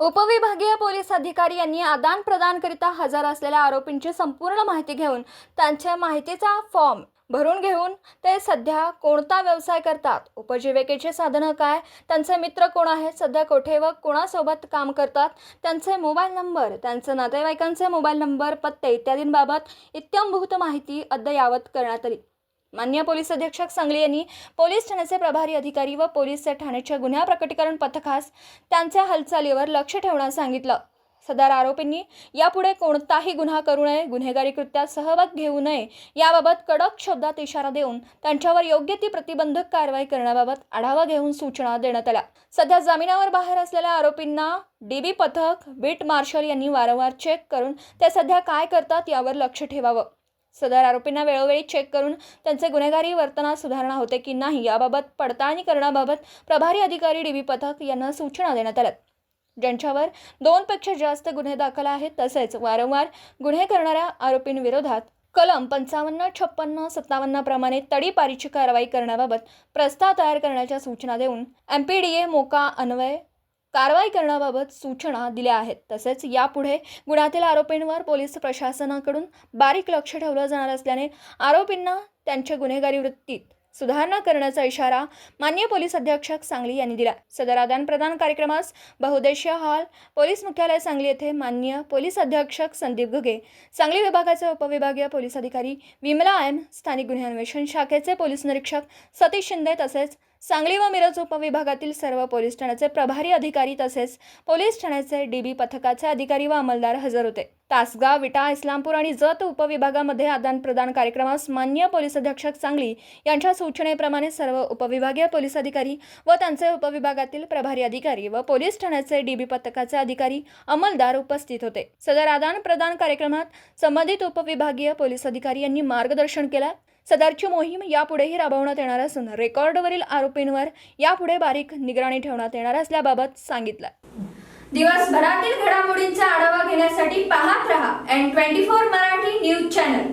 उपविभागीय पोलीस अधिकारी यांनी आदान प्रदानकरिता हजर असलेल्या आरोपींची संपूर्ण माहिती घेऊन त्यांच्या माहितीचा फॉर्म भरून घेऊन ते सध्या कोणता व्यवसाय करतात? उपजीविकेची साधनं काय? त्यांचे मित्र कोण आहेत? सध्या कोठे व कोणासोबत काम करतात? त्यांचे मोबाईल नंबर त्यांचे नातेवाईकांचे मोबाईल नंबर पत्ते इत्यादींबाबत इत्यंभूत माहिती अद्ययावत करण्यात आली. मान्य पोलीस अधीक्षक सांगली यांनी पोलीस ठाण्याचे प्रभारी अधिकारी व पोलीस ठाण्याच्या गुन्हा प्रकटीकरण पथकास त्यांच्या हालचालीवर लक्ष ठेवण्यास सांगितलं. सदर आरोपींनी यापुढे कोणताही गुन्हा करू नये गुन्हेगारी कृत्यात सहभाग घेऊ नये याबाबत कडक शब्दात इशारा देऊन त्यांच्यावर योग्य ती प्रतिबंधक कारवाई करण्याबाबत आढावा घेऊन सूचना देण्यात आल्या. सध्या जामिनावर बाहेर असलेल्या आरोपींना डीबी पथक बीट मार्शल यांनी वारंवार चेक करून ते सध्या काय करतात यावर लक्ष ठेवावं. सदर आरोपींना वेळोवेळी चेक करून त्यांचे गुन्हेगारी वर्तनात सुधारणा होते की नाही याबाबत पडताळणी करण्याबाबत प्रभारी अधिकारी डी बी पथक यांना सूचना देण्यात आल्या ज्यांच्यावर दोनपेक्षा जास्त गुन्हे दाखल आहेत तसेच वारंवार गुन्हे करणाऱ्या आरोपींविरोधात कलम पंचावन्न छप्पन्न सत्तावन्न प्रमाणे तडीपारीची कारवाई करण्याबाबत प्रस्ताव तयार करण्याच्या सूचना देऊन M P D A MCOCA Anvay कारवाई करण्याबाबत सूचना दिल्या आहेत. तसेच यापुढे गुन्ह्यातील आरोपींवर पोलीस प्रशासनाकडून बारीक लक्ष ठेवलं जाणार असल्याने आरोपींना त्यांच्या गुन्हेगारी वृत्तीत सुधारणा करण्याचा इशारा मान्य पोलीस अधीक्षक सांगली यांनी दिला. सदर आदान प्रदान कार्यक्रमास बहुउद्देशीय हॉल पोलीस मुख्यालय सांगली येथे मान्य पोलीस अधीक्षक संदीप घुगे सांगली विभागाचे उपविभागीय पोलीस अधिकारी विमला एम स्थानिक गुन्हे अन्वेषण शाखेचे पोलीस निरीक्षक सतीश शिंदे तसेच सांगली व मिरज उपविभागातील सर्व पोलीस ठाण्याचे प्रभारी अधिकारी तसेच पोलीस ठाण्याचे डीबी पथकाचे अधिकारी व अंमलदार हजर होते. तासगाव विटा इस्लामपूर आणि जत उपविभागामध्ये आदान प्रदान कार्यक्रमास मान्य पोलीस अधीक्षक सांगली यांच्या सूचनेप्रमाणे सर्व उपविभागीय पोलीस अधिकारी व त्यांचे उपविभागातील प्रभारी अधिकारी व पोलीस ठाण्याचे डीबी पथकाचे अधिकारी अंमलदार उपस्थित होते. सदर आदान प्रदान कार्यक्रमात संबंधित उपविभागीय पोलीस अधिकारी यांनी मार्गदर्शन केलं. सदरची मोहीम यापुढेही राबवण्यात येणार असून रेकॉर्डवरील आरोपींवर यापुढे बारीक निगराणी ठेवण्यात येणार असल्याबाबत सांगितलं दिवसभरातील घडामोडींचा आढावा घेण्यासाठी पाहत रहा N twenty four Marathi news channel.